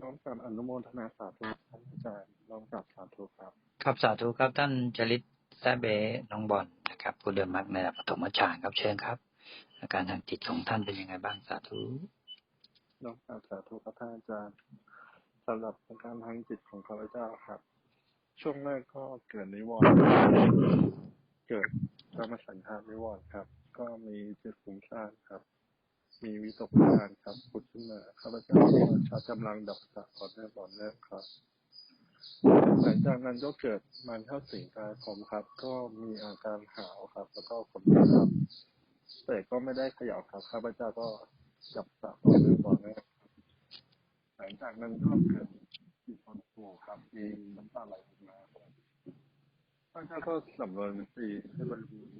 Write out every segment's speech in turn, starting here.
น้อมกราบอนุโมทนาสาธุท่านอาจารย์น้อมกราบสาธุครับ ครับสาธุครับท่านจริตแซเบน้องบอลนะครับผู้เดินมักในระดับปฐมฌานครับเชิญครับ อาการทางจิตของท่านเป็นยังไงบ้างสาธุน้อมกราบสาธุครับท่านอาจารย์สำหรับอาการทางจิตของข้าพเจ้าครับ ช่วงแรกก็เกิดนิวรณ์เกิดกรรมสัญญานิวรณ์ครับ ก็มีจิตฟุ้งซ่านครับ มีวิตกวิจารณ์ครับผุดขึ้นมาข้าพเจ้าก็ชาร์จกำลังดับสะต่อเนื่องต่อเนื่องครับหลังจากนั้นก็เกิดมันเข้าสิงกายผมครับ ก็มีอาการหาวครับ แล้วก็ขนลุกครับแต่ก็ไม่ได้ขย่าครับข้าพเจ้าก็จับสะต่อเนื่ก่อเนื่องครับหลังจากนั้นก็เกิดจิตหดหู่ครับมีน้ำตาไหลออกมาครับข้าพเจ้าก็สำรวจสติให้บริบูรณ์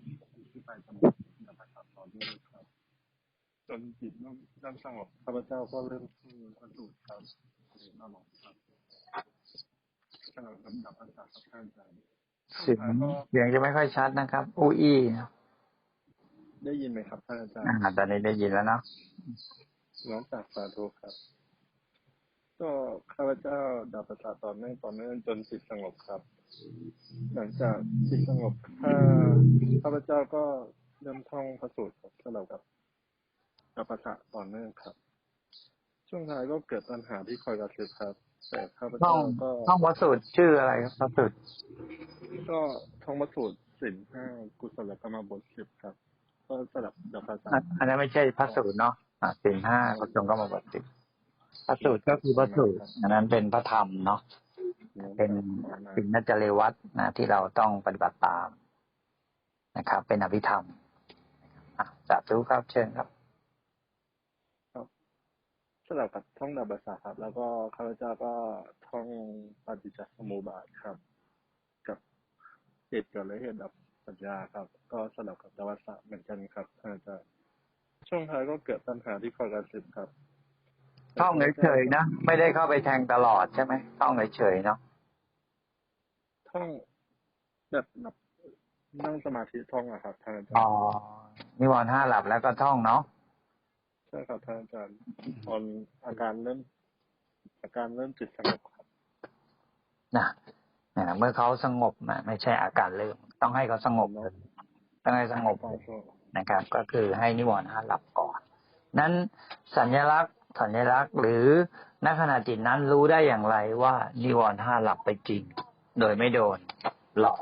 ที่ไปจำนวนดับสะต่อเนื่องครับจ นจิตเริ่มสงบข้าพเจ้าก็เริ่มขึ้นประสูติครับหรือนอนหลับครับสงบลำดับอันดับครับท่านอาจารย์เสียงเสียงจะไม่ค่อยชัดนะครับอู้อี้นะได้ยินไหมครับท่านอาจารย์อ่าตอนนี้ได้ยินแล้วเนาะน้องจากสาธุครับ ก็ข้าพเจ้าดับประสาทต่อเนื่องต่อเนื่องจนจิตสงบครับ หลังจากจิตสงบข้าข้าพเจ้าก็เริ่มท่องพระสูตรครับสำหรับกับ ดับประสาทต่อเนื่องครับ ช่วงท้ายก็เกิดปัญหาที่คอยกระซิบครับ แต่ข้าพท่อเจ้างก็ท่องวัสูตรชื่ออะไรครับวัสูตรก็ท่องพระสูตรสินห้ากุศลกรรมบทสิบครับ ก็สลับดับประสาอัทนอันนั้นไม่ใช่พระสูตรเนาะอ่าสิ่งห้าก็จงก็มาบทสิบพระสูตรก็คือพระสูตรอันนั้นเป็นพระธรรมเนาะเป็นสิ่งนัจเรวัตนะที่เราต้องปฏิบัติตามนะครับ เป็นอภิธรรมอะสาธุครับเชิญครับส ลับกับท่องดับประสาทครับ แล้วก็ข้าพเจ้าก็ท่องปฏิจจสมุปบาทครับ กับเหตุเกิดและเหตุดับสัญญาครับ ก็สลับกับดับประสาทเหมือนกันครับท่านอาจารย์ช่วงท้ายก็เกิดปัญหาที่คอยกระซิบครับท่องเฉยๆนะไม่ได้เข้าไปแทงตลอดใช่ไหมท่องเฉยๆเนาะท่องแบบแบบนั่งสมาธิท่องอะครับท่านอาจารอ๋อย์นิวรณ์ห้าหลับแล้วก็ท่องเนาะ ใช่ครับท่านอาจารย์ตอนอาการเริ่มอาการเริ่มจิตสงบครับนะนะเมื่อเขาสงบนะไม่ใช่อาการเริ่ม ต้องให้เขาสงบเลยต้องให้สงบต้องช่วยนะครับ ก็คือให้นิวรณ์ห้าหลับก่อน นั้นสัญลักษณ์สัญลักษณ์หรือณขณะจิตนั้นรู้ได้อย่างไรว่านิวรณ์ห้าหลับไปจริง โดยไม่โดนหลอก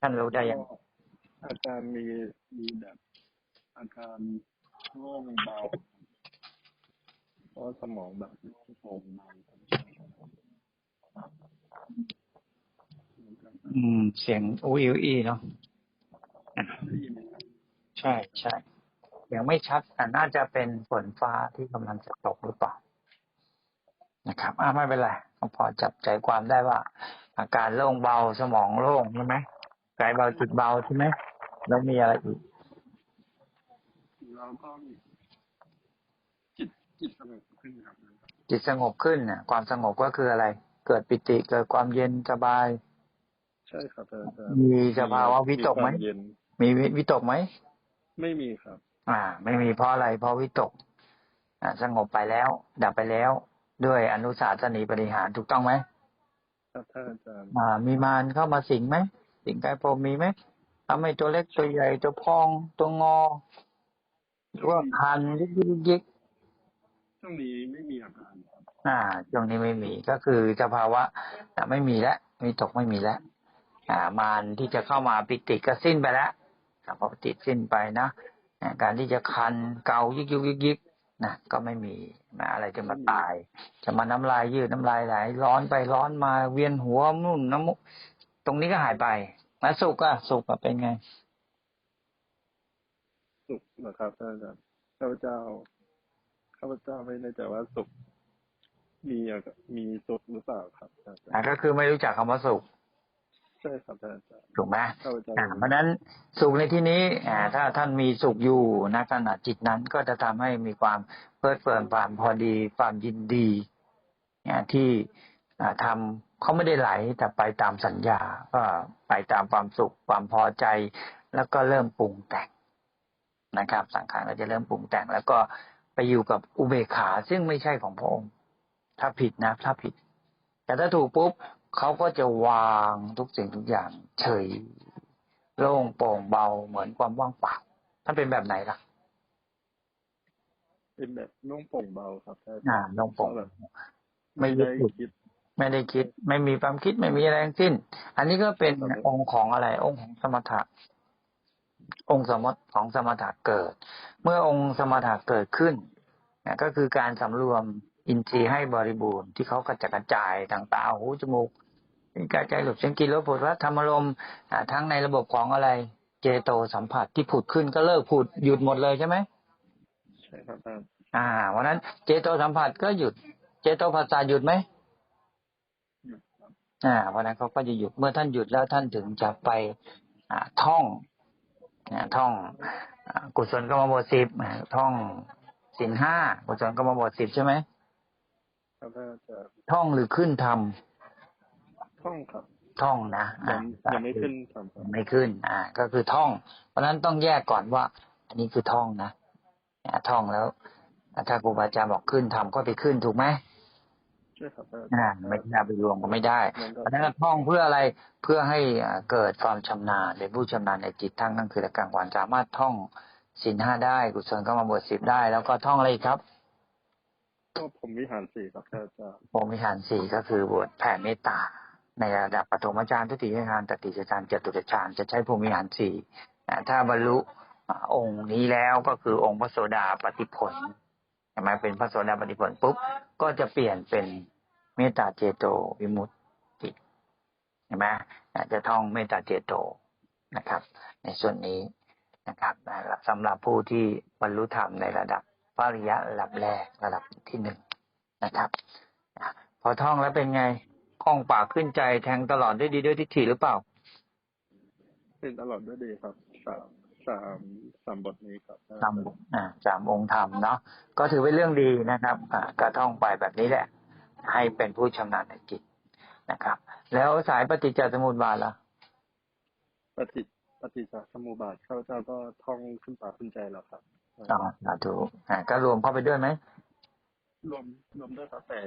ท่านรู้ได้อย่างก็อาการมีมีแบบ อาการโล่งเบาเพราะสมองแบบโล่งโปร่งเบาอืม เสียงอุ้ยอุ้ยเนาะใช่ใช่ยังไม่ชัดแต่น่าจะเป็นฝนฟ้าที่กำลังจะตกหรือเปล่านะครับอ่าไม่เป็นไรก็พอจับใจความได้ว่า อาการโล่งเบาสมองโล่งใช่ไหมกายเบาจิตเบาใช่ไหมแล้วมีอะไรอีก แล้วก็มีจิตจิตสงบขึ้นครับจิตสงบขึ้นเนี่ยความสงบก็คืออะไร เกิดปิติเกิดความเย็นสบาย ใช่ครับอาจารย์มีสภาวะวิตกไหมควาเย็นมีวิวิตกไหมไม่มีครับ อ่า ไม่มีเพราะอะไรเพราะวิตก อ่า สงบไปแล้ว ดับไปแล้ว ด้วยอนุสาสนีปริหารถูกต้องไหมครับท่านอาจารย์อ่า มีมารเข้ามาสิงไหมสิงกายพรหมมีไหมทำให้ตัวเล็กตัวใหญ่ตัวพองตัวงอห รือว่าคันยิกยิกยิกยิกช่วงนี้ไม่มีอาการครับอ่า ช่วงนี้ไม่มีก็คือสภาวะอะไม่มีแล้วมีตกไม่มีแล้วอ่ามารที่จะเข้ามาปิติก็สิ้นไปแล้วอ่าพอปิติสิ้นไปนะอ่าการที่จะคันเกายิกยิกยิกยิกนะก็ไม่มีนะอะไรจะมาตาย จะมาน้ำลายยืดน้ำลายไหลร้อนไปร้อนมาเวียนหัวนุ่นน้ำมูกตรงนี้ก็หายไปแล้วสุกอะสุกอะเป็นไงสุข นะครับท่านอาจารย์ข้าพเจ้าข้าพเจ้าไม่แน่ใจว่าสุขมีอาการมีสุขหรือเปล่าครับท่านอาจารอ่าย์ก็คือไม่รู้จักคำว่าสุขใช่ครับท่านอาจารย์ถูกไหมข้าพเจ้าอ่าเพราะฉะนั้นสุขในที่นี้อ่าถ้าท่านมีสุขอยู่ณขณะจิตนั้นก็จะทำให้มีความเพลิดเพลินความพอดีความยินดีอ่าที่อ่าทำเขาไม่ได้ไหลแต่ไปตามสัญญาก็ไปตามความสุขความพอใจ แล้วก็เริ่มปรุงแต่ง นะครับ สังขารก็จะเริ่มปรุงแต่ง แล้วก็ไปอยู่กับอุเบกขาซึ่งไม่ใช่ของพระองค์ ถ้าผิดนะ ถ้าผิด แต่ถ้าถูกปุ๊บเขาก็จะวางทุกสิ่งทุกอย่าง เฉยโล่งโปร่งเบาเหมือนความว่างเปล่าถ้าเป็นแบบไหนล่ะเป็นแบบนุ่งโปร่งเบาครับอาจารย์อ่าโล่งโปร่งแบบไม่ไม่ยึได้ดติดคิด ไม่ได้คิด ไม่มีความคิดไม่มีอะไรทั้งสิ้น อันนี้ก็เป็นครับองค์ของอะไร องค์ของสมถะ องค์สมมติของสมถะเกิด เมื่อองค์สมถะเกิดขึ้นนะก็คือการสำรวมอินทรีย์ให้บริบูรณ์ที่เขากระจัดกระจายทางตาหูจมูกมีกายใจหลบเสียงกินรสผลธรรมารมณ์อ่าทั้งในระบบของอะไร เจโตสัมผัสที่ผุดขึ้นก็เลิกผุดหยุดหมดเลยใช่ไหมใช่ครับอาจารย์อ่าวันนั้น เจโตสัมผัสก็หยุด เจโตภาษาหยุดไหมหยุดครับอ่าเพราะฉะนั้นเขาก็จะหยุดเมื่อท่านหยุดแล้วท่านถึงจะไปอ่าท่องอ่า ท่องอ่ากุศลกรรมบทสิบอ่าท่องสินห้ากุศลกรรมบทสิบใช่ไหมครับอาจารย์ท่องหรือขึ้นทท่องครับำท่องนะยัอ่างยังไม่ขึ้นครับยังไม่ขึ้น อ่า ก็คือท่อง เพราะฉะนั้นต้องแยกก่อนว่า อันนี้คือท่องนะอ่าท่องแล้วถ้าครูบาอาจารย์บอกขึ้นทำก็ไปขึ้นถูกไหม ใช่ครับอาจารย์อ่าไม่ได้ไปรวมก็ไม่ได้มันก็เพราะฉะนั้นก็ท่องเพื่ออะไรเพื่อให้อ่าเกิดความชำนาญเป็นผู้ชำนาญในจิตทั้งนั่นคือและกลางวันสามารถท่องสินห้าได้กุศลก็มาบทสิบได้ แล้วก็ท่องอะไรอีกครับก็ผมวิหารสี่ครับอาจารย์พรหมวิหารสี่ก็คือบทแผ่เมตตา ในระดับปฐมฌานทุติยฌานตติยฌานจตุตฌานจะใช้พรหมวิหารสี่อ่าถ้าบรรลุอ่าองค์นี้แล้วก็คือองค์พระโสดาปฏิผล ใช่ไหมเป็นพระโสดาปฏิผลปุ๊บก็จะเปลี่ยนเป็นเมตตาเจโตวิมุตติเห็นไหมจะท่องเมตตาเจโตนะครับ ในส่วนนี้นะครับอ่าสำหรับผู้ที่บรรลุธรรมในระดับปริยะระดับแรกระดับที่หนึ่งนะครับพอท่องแล้วเป็นไงคล่องปากขึ้นใจแทงตลอดด้วยดีด้วยทิฏฐิหรือเปล่าเป็นตลอดด้วยดีครับ สามสามสามบทนี้ครับอาจารย์สามอ่าสามองค์ธรรมเนาะก็ถือเป็นเรื่องดีนะครับอ่าก็ท่องไปแบบนี้แหละ ให้เป็นผู้ชำนาญในจิตนะครับ แล้วสายปฏิจจสมุปบาทล่ะปฏิปฏิจจสมุปบาทข้าพเจ้าก็ท่องขึ้นปากขึ้นใจแล้วครับอ๋อสาธุอ่าก็รวมเข้าไปด้วยไหมรวมรวมด้วยครับแต่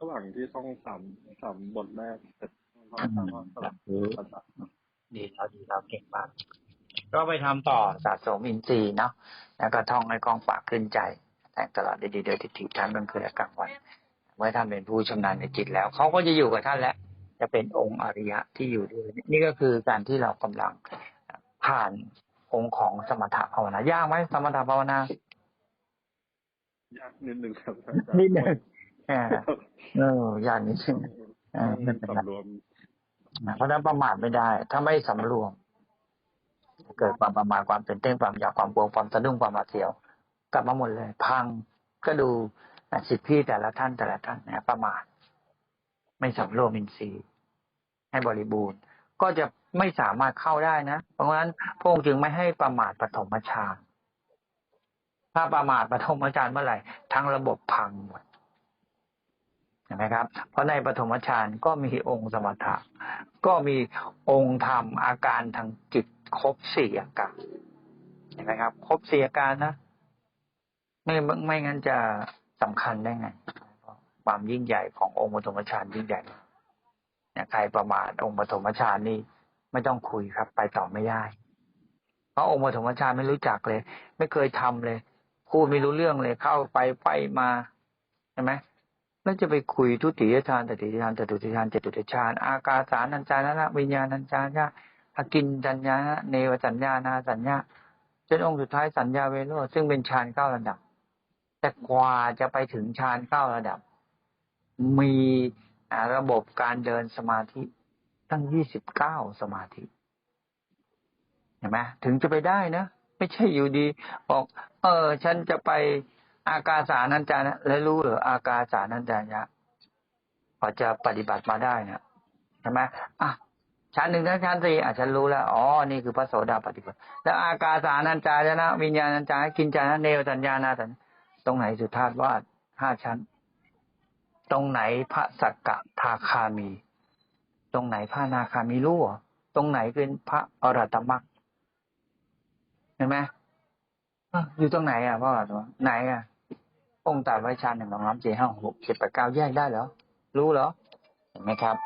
ระหว่างที่ท่องสามสามบทแรกเสร็จก็สามารถสลับภาษาดีแล้วดีแล้วเก่งมาก ก็ไปทำต่อสะสมอินทรีย์เนาะแล้วก็ท่องให้กองปากขึ้นใจ แต่งตลอดดีๆโดยทิฏฐิท่านกลางคืนและกลางวันเมื่อท่านเป็นผู้ชำนาญในจิตแล้วเขาก็จะอยู่กับท่านแล้วจะเป็นองค์อริยะที่อยู่ด้วยนี่ก็คือการที่เรากำลังผ่านองค์ของสมถะภาวนายากไหมสมถะภาวนายากนิดนึงครับนิดหนึ่งอ่าเออยากนิดนึงอ่าไม่เป็นไรสำรวมเพราะฉะนั้นประมาทไม่ได้ ถ้าไม่สำรวม เกิดความประมาทความเป็นเต้นความอยากความกลัวความสะดุ้งความหวาดเสียว กลับมาหมดเลย พังก็ดูสิทธิพี่แต่ละท่านแต่ละท่านนะประมาทไม่สำรวมอินทรีย์ให้บริบูรณ์ ก็จะไม่สามารถเข้าได้นะ เพราะฉะนั้นพระองค์จึงไม่ให้ประมาทปฐมฌานถ้าประมาทปฐมฌานเมื่อไหร่ทั้งระบบพังหมดเห็นไหมครับ เพราะในปฐมฌานก็มีองค์สมถะ ก็มีองค์ธรรมอาการทางจิต ครบสี่อาการเห็นไหมครับ ครบสี่อาการนะไม่ไม่งั้นจะสำคัญได้ไง ความยิ่งใหญ่ขององค์ปฐมฌานยิ่งใหญ่เนี่ยใครประมาทองค์ปฐมฌานนี่ไม่ต้องคุยครับ ไปต่อไม่ได้ เพราะองค์ปฐมฌานไม่รู้จักเลย ไม่เคยทำเลยพูดไม่รู้เรื่องเลยเข้าไปไปมาใช่ไหมแล้วจะไปคุยทุติยฌานตติยฌานจตุติยฌานเจตุติยฌานอากาสานัญจานะวิญญาณัญจานะ อากินจัญญาเนวสัญญานาสัญญาจนองค์สุดท้ายสัญญาเวโรซึ่งเป็นฌานเก้าระดับ แต่กว่าจะไปถึงฌานเก้าระดับ มีระบบการเดินสมาธิตั้งยี่สิบเก้าสมาธิเห็นไหมถึงจะไปได้นะ ไม่ใช่อยู่ดี บอก เออ ฉันจะไปอากาสานัญจานะแล้วรู้หรืออากาสานัญจานะพอจะปฏิบัติมาได้นะใช่ไหมอะ ชั้นหนึ่งนะชั้นสี่อะฉันรู้แล้วอ๋อนี่คือพระโสดาปฏิบัติแล้วอากาสานัญจานะวิญญาณัญจานะกินจานะเนวสัญญานาสัญตรงไหนสุทาตวาดห้าชั้น ตรงไหนพระสักกะทาคามี ตรงไหนพระนาคามีรู้ตรงไหนเป็นพระอรตมรรคเห็นไหมอยู่ตรงไหนอะพ่อตัวไหนอะองค์ตัดไว้ชั้นหนึ่งสองสามสี่ห้าหกเจ็ดแปดเก้าแยกได้เหรอรู้เหรอ ห็นไหมครับ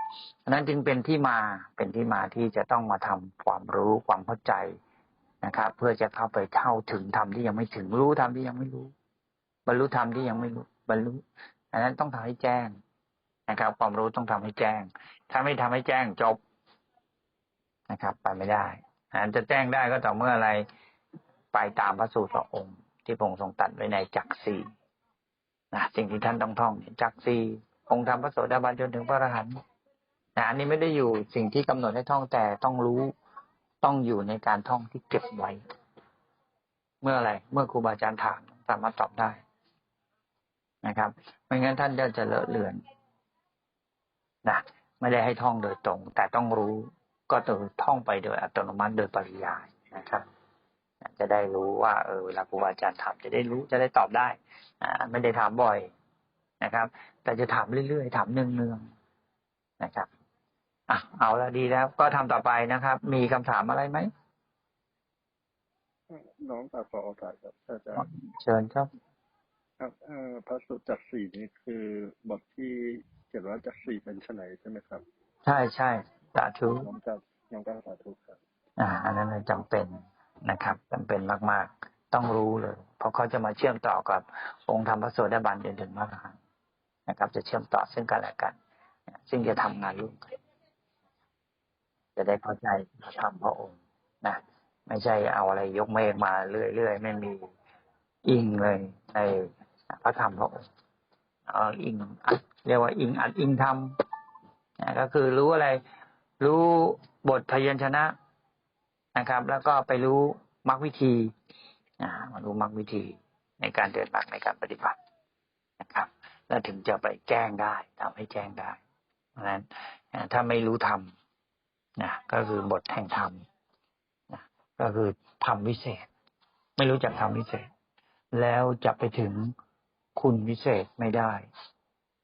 อันนั้นจึงเป็นที่มาเป็นที่มาที่จะต้องมาทำความรู้ความเข้าใจนะครับ เพื่อจะเข้าไปเท่าถึงธรรมที่ยังไม่ถึงรู้ธรรมที่ยังไม่รู้ บรรลุธรรมที่ยังไม่รู้บรรลุอันนั้นต้องทำให้แจ้งนะครับ ความรู้ต้องทำให้แจ้ง ถ้าไม่ทำให้แจ้งจบนะครับ ไปไม่ได้อันจะแจ้งได้ก็ต่อเมื่ออะไรไปตามพระสูตรพระองค์ ที่พระองค์ทรงตัดไว้ในจักรสีนะสิ่งที่ท่านต้องท่องเนี่ยจักรสี องค์ธรรมพระโสดาบันจนถึงพระอรหันต์นะอันนี้ไม่ได้อยู่สิ่งที่กำหนดให้ท่องแต่ต้องรู้ต้องอยู่ในการท่องที่เก็บไว้ เมื่ออะไรเมื่อครูบาอาจารย์ถามสามารถตอบได้นะครับไม่งั้นท่านจะจะเลอะเลือนนะไม่ได้ให้ท่องโดยตรง แต่ต้องรู้ก็ต้องท่องไปโดยอัตโนมัติโดยปริยายนะครับจะได้รู้ว่าเออเวลาครูบาอาจารย์ถามจะได้รู้จะได้ตอบได้ อ่า ไม่ได้ถามบ่อย นะครับ แต่จะถามเรื่อยๆถามเนืองๆนะครับอะเอาละดีแล้ว ก็ทำต่อไปนะครับ มีคำถามอะไรไหมน้องตัดขอโอกาสครับอาจารย์เชิญครับ ครับเอ่อพระสูตรจักรสี่นี้คือบทที่เขียนว่าจักรสี่เป็นไฉนใช่ไหมครับ ใช่ใช่สาธุน้องจะน้องก็สาธุครับ อ่า อันนั้นน่ะจำเป็นนะครับจำเป็นมาก ๆ ต้องรู้เลย เพราะเขาจะมาเชื่อมต่อกับองค์ธรรมพระโสดาบันจนถึงพระอรหั นะครับ จะเชื่อมต่อซึ่งกันและกันซึ่งจะทำงานร่วมกันจะได้เข้าใจพระธรรมพระองค์นะไม่ใช่เอาอะไรยกเมฆมาเรื่อยๆไม่มีอิงเลยในพระธรรมพระองค์เอาอิงอัดเรียกว่าอิงอัดอิงธรรมนะก็คือรู้อะไร รู้บทพยัญชนะนะครับ แล้วก็ไปรู้มรรควิธีอ่ามารู้มรรควิธีในการเดินมรรคในการปฏิบัตินะครับ แล้วถึงจะไปแจ้งได้ทำให้แจ้งได้เพราะฉะนั้นถ้าไม่รู้ธรรมนะก็คือบทแห่งธรรมนะก็คือธรรมวิเศษ ไม่รู้จักธรรมวิเศษ แล้วจะไปถึงคุณวิเศษไม่ได้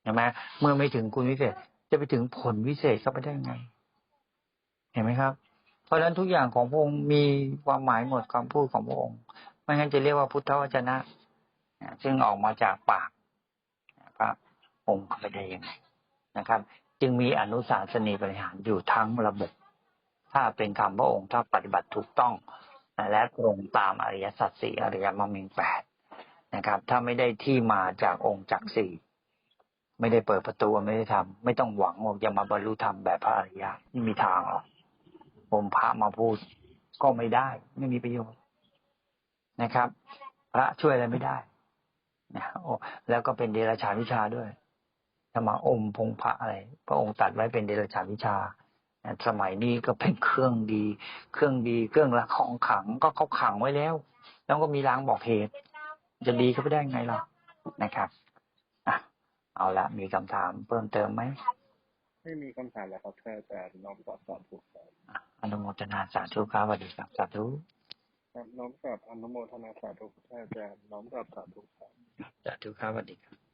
เห็นไหมเมื่อไม่ถึงคุณวิเศษ จะไปถึงผลวิเศษเข้าไปได้ไง เห็นไหมครับ เพราะฉะนั้นทุกอย่างของพระองค์มีความหมายหมดคำพูดของพระองค์ไม่งั้นจะเรียกว่าพุทธวจนะซึ่งออกมาจากปาก พระองค์เข้าไปได้ยังไงนะครับ จึงมีอนุสาสนีบริหารอยู่ทั้งระบบ ถ้าเป็นคำพระองค์ถ้าปฏิบัติถูกต้อง และตรงตามอริยสัจสี่อริยมรรคแปดนะครับ ถ้าไม่ได้ที่มาจากองค์จักสี่ไม่ได้เปิดประตูไม่ได้ทำไม่ต้องหวังว่าจะมาบรรลุธรรมแบบพระอริยะไม่มีทางหรอกผมพระมาพูดก็ไม่ได้ ไม่มีประโยชน์นะครับ พระช่วยอะไรไม่ได้ แล้วก็เป็นเดรัจฉานวิชาด้วยถ้ามาอมพงพระอะไร พระองค์ตัดไว้เป็นเดรัจฉานวิชาสมัยนี้ก็เป็นเครื่องดี เครื่องดี เครื่องละของขังก็เขาขังไว้แล้ว แล้วก็มีล้างบอกเหตุ จะดีเขาไปได้ไงล่ะนะครับอะเอาละมีคำถามเพิ่มเติมไหมไม่มีคำถามแล้วครับแค่อาจารย์น้องก็สาธุครับอะอนุโมทนาสาธุครับสวัสดีครับสาธุครับน้องกับอนุโมทนาสาธุครับอาจารย์น้องกับสาธุครับ สาธุครับสวัสดีครับ